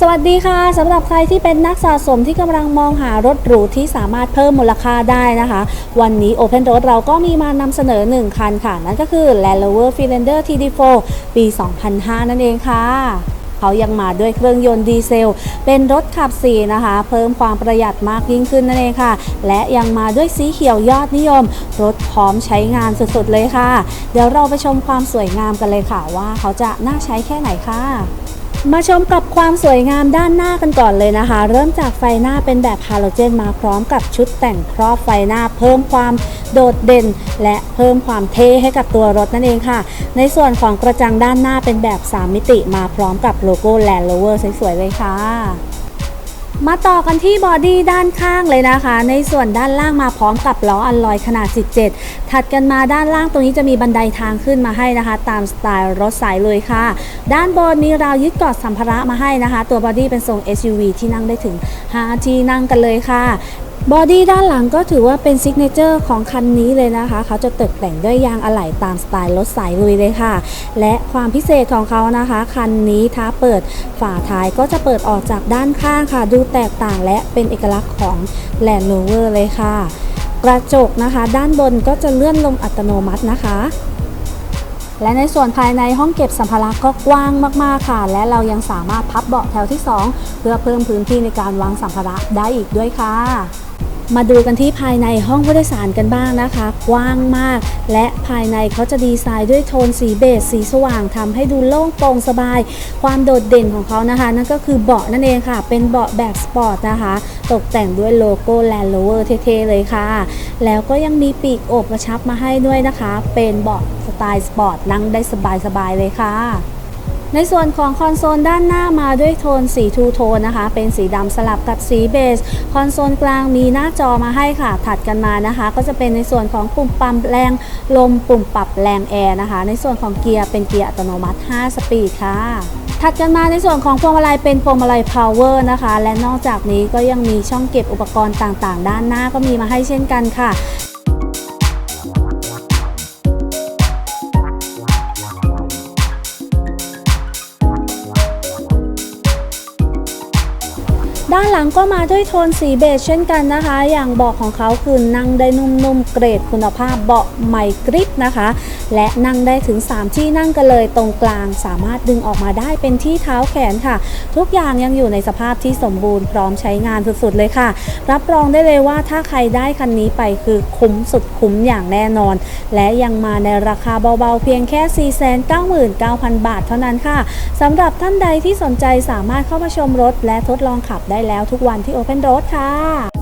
สวัสดีค่ะสำหรับใครที่เป็นนักสะสมที่กำลังมองหารถหรูที่สามารถเพิ่มมูลค่าได้นะคะ วันนี้ Open Road เราก็มีมานำเสนอ 1 คันค่ะ นั่นก็คือ Land Rover Freelander TD4 ปี 2005 นั่นเองค่ะเขายังมาด้วยเครื่องยนต์ดีเซล เป็นรถขับ4นะคะ เพิ่มความประหยัดมากยิ่งขึ้นนั่นเองค่ะ และยังมาด้วยสีเขียวยอดนิยม รถพร้อมใช้งานสุดๆเลยค่ะ เดี๋ยวเราไปชมความสวยงามกันเลยค่ะว่าเขาจะน่าใช้แค่ไหนค่ะ มาชมกับความสวยงามด้านหน้ากันก่อนเลยนะคะ เริ่มจากไฟหน้าเป็นแบบฮาโลเจนมาพร้อมกับชุดแต่งครอบไฟหน้าเพิ่มความโดดเด่น และเพิ่มความเท่ให้กับตัวรถนั่นเองค่ะ ในส่วนของกระจังด้านหน้าเป็นแบบ 3 มิติมาพร้อมกับโลโก้ Land Rover สวยๆเลยค่ะ มาต่อกันที่บอดี้ด้านข้างเลยนะคะ ในส่วนด้านล่างมาพร้อมกับล้ออัลลอยขนาด 17 ถัดกันมาด้านล่างตรงนี้จะมีบันไดทางขึ้นมาให้นะคะ ตามสไตล์รถสายเลยค่ะ ด้านบนมีราวยึดเกาะสัมภาระมาให้นะคะ ตัวบอดี้เป็นทรง SUV ที่นั่งได้ถึง5ที่นั่งกันเลยค่ะบอดี้ด้านหลังก็ถือว่าเป็นซิกเนเจอร์ของคันนี้เลยนะคะ เขาจะตกแต่งด้วยยางอะไหล่ตามสไตล์รถสายลุยเลยค่ะ และความพิเศษของเขานะคะ คันนี้ถ้าเปิดฝาท้ายก็จะเปิดออกจากด้านข้างค่ะ ดูแตกต่างและเป็นเอกลักษณ์ของ Land Rover เลยค่ะ กระจกนะคะ ด้านบนก็จะเลื่อนลงอัตโนมัตินะคะและในส่วนภายในห้องเก็บสัมภาระก็กว้างมาก ๆ ค่ะ และเรายังสามารถพับเบาะแถวที่ 2 เพื่อเพิ่มพื้นที่ในการวางสัมภาระได้อีกด้วยค่ะ มาดูกันที่ภายในห้องผู้โดยสารกันบ้างนะคะ กว้างมาก และภายในเขาจะดีไซน์ด้วยโทนสีเบจสีสว่างทำให้ดูโล่งโปร่งสบาย ความโดดเด่นของเขานะคะ นั่นก็คือเบาะนั่นเองค่ะ เป็นเบาะแบบสปอร์ตนะคะ ตกแต่งด้วยโลโก้ Land Rover เท่ๆเลยค่ะ แล้วก็ยังมีปีกโอบกระชับมาให้ด้วยนะคะ เป็นเบาะสไตล์สปอร์ตนั่งได้สบายๆเลยค่ะ ในส่วนของคอนโซลด้านหน้ามาด้วยโทนสีทูโทนนะคะ เป็นสีดำสลับกับสีเบจคอนโซลกลางมีหน้าจอมาให้ค่ะ ถัดกันมานะคะ ก็จะเป็นในส่วนของปุ่มปรับแรงลมปุ่มปรับแรงแอร์นะคะ ในส่วนของเกียร์เป็นเกียร์อัตโนมัติ 5 สปีดค่ะถัดกันมาในส่วนของพวงมาลัยเป็นพวงมาลัย power นะคะ และนอกจากนี้ก็ยังมีช่องเก็บอุปกรณ์ต่างๆ ด้านหน้าก็มีมาให้เช่นกันค่ะ ด้านหลังก็มาด้วยโทนสีเบจเช่นกันนะคะ อย่างเบาะของเขาคือนั่งได้นุ่มๆเกรดคุณภาพเบาะใหม่กริปนะคะ และนั่งได้ถึง 3 ที่นั่งกันเลยตรงกลางสามารถดึงออกมาได้เป็นที่เท้าแขนค่ะ ทุกอย่างยังอยู่ในสภาพที่สมบูรณ์พร้อมใช้งานสุดๆเลยค่ะ รับรองได้เลยว่าถ้าใครได้คันนี้ไปคือคุ้มสุดคุ้มอย่างแน่นอน และยังมาในราคาเบาๆเพียงแค่ 499,000 บาทเท่านั้นค่ะสำหรับท่านใดที่สนใจสามารถเข้ามาชมรถและทดลองขับได้แล้วทุกวันที่ Open Road ค่ะ